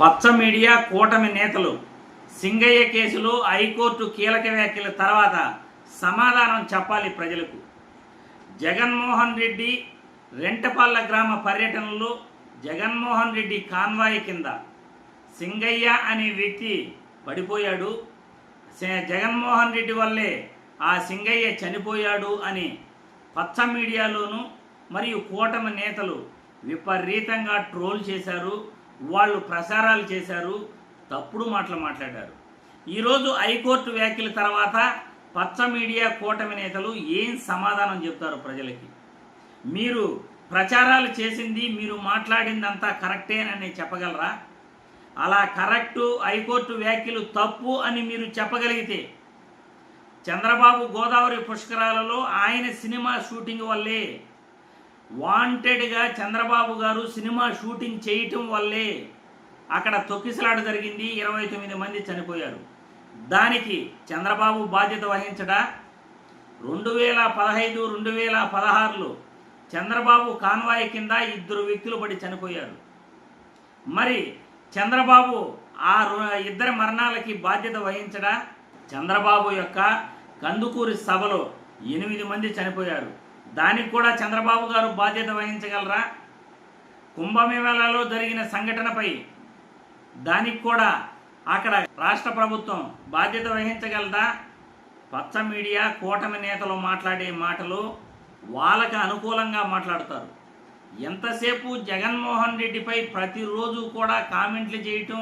పచ్చ మీడియా కూటమి నేతలు సింగయ్య కేసులో హైకోర్టు కీలక వ్యాఖ్యల తర్వాత సమాధానం చెప్పాలి ప్రజలకు. జగన్మోహన్ రెడ్డి రెంటపల్ల గ్రామ పర్యటనలో జగన్మోహన్ రెడ్డి కాన్వాయ్ కింద సింగయ్య అనే వ్యక్తి పడిపోయాడు. జగన్మోహన్ రెడ్డి వల్లే ఆ సింగయ్య చనిపోయాడు అని పచ్చ మీడియాలోనూ మరియు కూటమి నేతలు విపరీతంగా ట్రోల్ చేశారు. వాళ్ళు ప్రసారాలు చేశారు తప్పుడు మాటలు మాట్లాడారు. ఈరోజు హైకోర్టు వ్యాఖ్యల తర్వాత పచ్చ మీడియా కూటమి నేతలు ఏం సమాధానం చెప్తారు ప్రజలకి? మీరు ప్రచారాలు చేసింది మీరు మాట్లాడిందంతా కరెక్టేనని చెప్పగలరా? అలా కరెక్టు హైకోర్టు వ్యాఖ్యలు తప్పు అని మీరు చెప్పగలిగితే చంద్రబాబు గోదావరి పుష్కరాలలో ఆయన సినిమా షూటింగ్ వల్లే వాంటెడ్గా చంద్రబాబు గారు సినిమా షూటింగ్ చేయటం వల్లే అక్కడ తొక్కిసలాట జరిగింది. ఇరవై తొమ్మిది మంది చనిపోయారు. దానికి చంద్రబాబు బాధ్యత వహించడా? రెండు వేల పదహైదు రెండు వేల పదహారులో చంద్రబాబు కాన్వాయ్ కింద ఇద్దరు వ్యక్తులు పడి చనిపోయారు. మరి చంద్రబాబు ఆ ఇద్దరి మరణాలకి బాధ్యత వహించడా? చంద్రబాబు యొక్క కందుకూరి సభలో ఎనిమిది మంది చనిపోయారు. దానికి కూడా చంద్రబాబు గారు బాధ్యత వహించగలరా? కుంభమేళాలో జరిగిన సంఘటనపై దానికి కూడా అక్కడ రాష్ట్ర ప్రభుత్వం బాధ్యత వహించగలదా? పచ్చ మీడియా కూటమి నేతలు మాట్లాడే మాటలు వాళ్ళకి అనుకూలంగా మాట్లాడతారు. ఎంతసేపు జగన్మోహన్ రెడ్డిపై ప్రతిరోజు కూడా కామెంట్లు చేయటం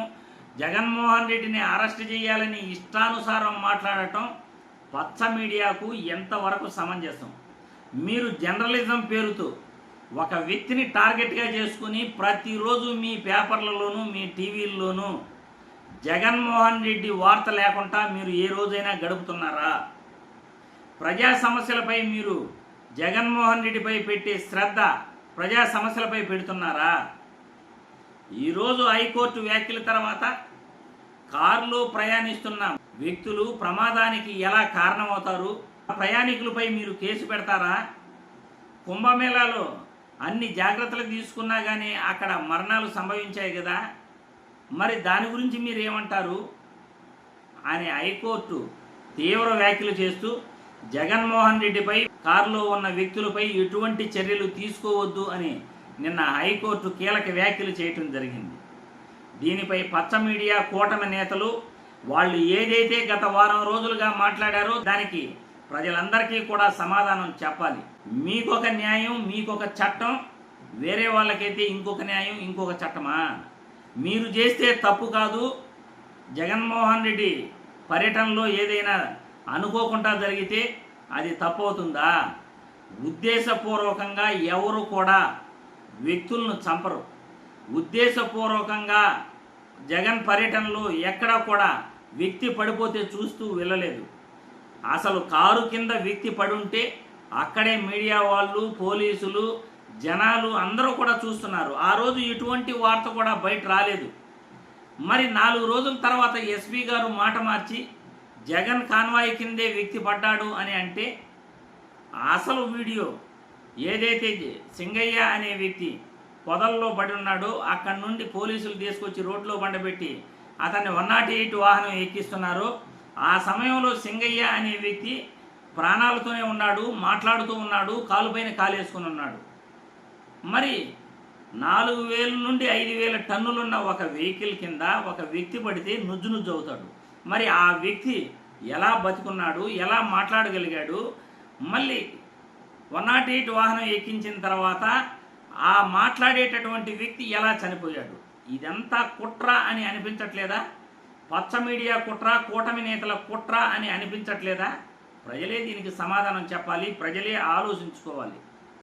జగన్మోహన్ రెడ్డిని అరెస్ట్ చేయాలని ఇష్టానుసారం మాట్లాడటం పచ్చ మీడియాకు ఎంతవరకు సమంజసం? మీరు జర్నలిజం పేరుతో ఒక వ్యక్తిని టార్గెట్గా చేసుకుని ప్రతిరోజు మీ పేపర్లలోనూ మీ టీవీల్లోనూ జగన్మోహన్ రెడ్డి వార్త లేకుండా మీరు ఏ రోజైనా గడుపుతున్నారా? ప్రజా సమస్యలపై మీరు జగన్మోహన్ రెడ్డిపై పెట్టే శ్రద్ధ ప్రజా సమస్యలపై పెడుతున్నారా? ఈరోజు హైకోర్టు వ్యాఖ్యల తర్వాత కారులో ప్రయాణిస్తున్న వ్యక్తులు ప్రమాదానికి ఎలా కారణమవుతారు? ప్రయాణికులపై మీరు కేసు పెడతారా? కుంభమేళాలో అన్ని జాగ్రత్తలు తీసుకున్నా కానీ అక్కడ మరణాలు సంభవించాయి కదా. మరి దాని గురించి మీరు ఏమంటారు అని హైకోర్టు తీవ్ర వ్యాఖ్యలు చేస్తూ జగన్మోహన్ రెడ్డిపై కారులో ఉన్న వ్యక్తులపై ఎటువంటి చర్యలు తీసుకోవద్దు అని నిన్న హైకోర్టు కీలక వ్యాఖ్యలు చేయటం జరిగింది. దీనిపై పచ్చ మీడియా కూటమి నేతలు వాళ్ళు ఏదైతే గత వారం రోజులుగా మాట్లాడారో దానికి ప్రజలందరికీ కూడా సమాధానం చెప్పాలి. మీకొక న్యాయం మీకొక చట్టం వేరే వాళ్ళకైతే ఇంకొక న్యాయం ఇంకొక చట్టమా? మీరు చేస్తే తప్పు కాదు. జగన్మోహన్ రెడ్డి పర్యటనలో ఏదైనా అనుకోకుండా జరిగితే అది తప్పు అవుతుందా? ఉద్దేశపూర్వకంగా ఎవరు కూడా వ్యక్తులను చంపరు. ఉద్దేశపూర్వకంగా జగన్ పర్యటనలో ఎక్కడా కూడా వ్యక్తి పడిపోతే చూస్తూ వెళ్ళలేదు. అసలు కారు కింద వ్యక్తి పడి ఉంటే అక్కడే మీడియా వాళ్ళు పోలీసులు జనాలు అందరూ కూడా చూస్తున్నారు. ఆ రోజు ఎటువంటి వార్త కూడా బయట రాలేదు. మరి నాలుగు రోజుల తర్వాత ఎస్పీ గారు మాట మార్చి జగన్ కాన్వాయ్ కిందే వ్యక్తి పడ్డాడు అని అంటే అసలు వీడియో ఏదైతే సింగయ్య అనే వ్యక్తి పొదల్లో పడి ఉన్నాడో అక్కడి నుండి పోలీసులు తీసుకొచ్చి రోడ్లో బండబెట్టి అతన్ని వన్ నాట్ ఎయిట్ వాహనం ఎక్కిస్తున్నారో ఆ సమయంలో సింగయ్య అనే వ్యక్తి ప్రాణాలతోనే ఉన్నాడు మాట్లాడుతూ ఉన్నాడు కాలుపైన కాలేసుకుని ఉన్నాడు. మరి నాలుగు వేల నుండి ఐదు వేల టన్నులున్న ఒక వెహికల్ కింద ఒక వ్యక్తి పడితే నుజ్జు నుజ్జు అవుతాడు. మరి ఆ వ్యక్తి ఎలా బతుకున్నాడు ఎలా మాట్లాడగలిగాడు? మళ్ళీ వన్ నాట్ ఎయిట్ వాహనం ఎక్కించిన తర్వాత ఆ మాట్లాడేటటువంటి వ్యక్తి ఎలా చనిపోయాడు? ఇదంతా కుట్ర అని అనిపించట్లేదా? పచ్చ మీడియా కుట్ర కూటమి నేతల కుట్ర అని అనిపించట్లేదా? ప్రజలే దీనికి సమాధానం చెప్పాలి ప్రజలే ఆలోచించుకోవాలి.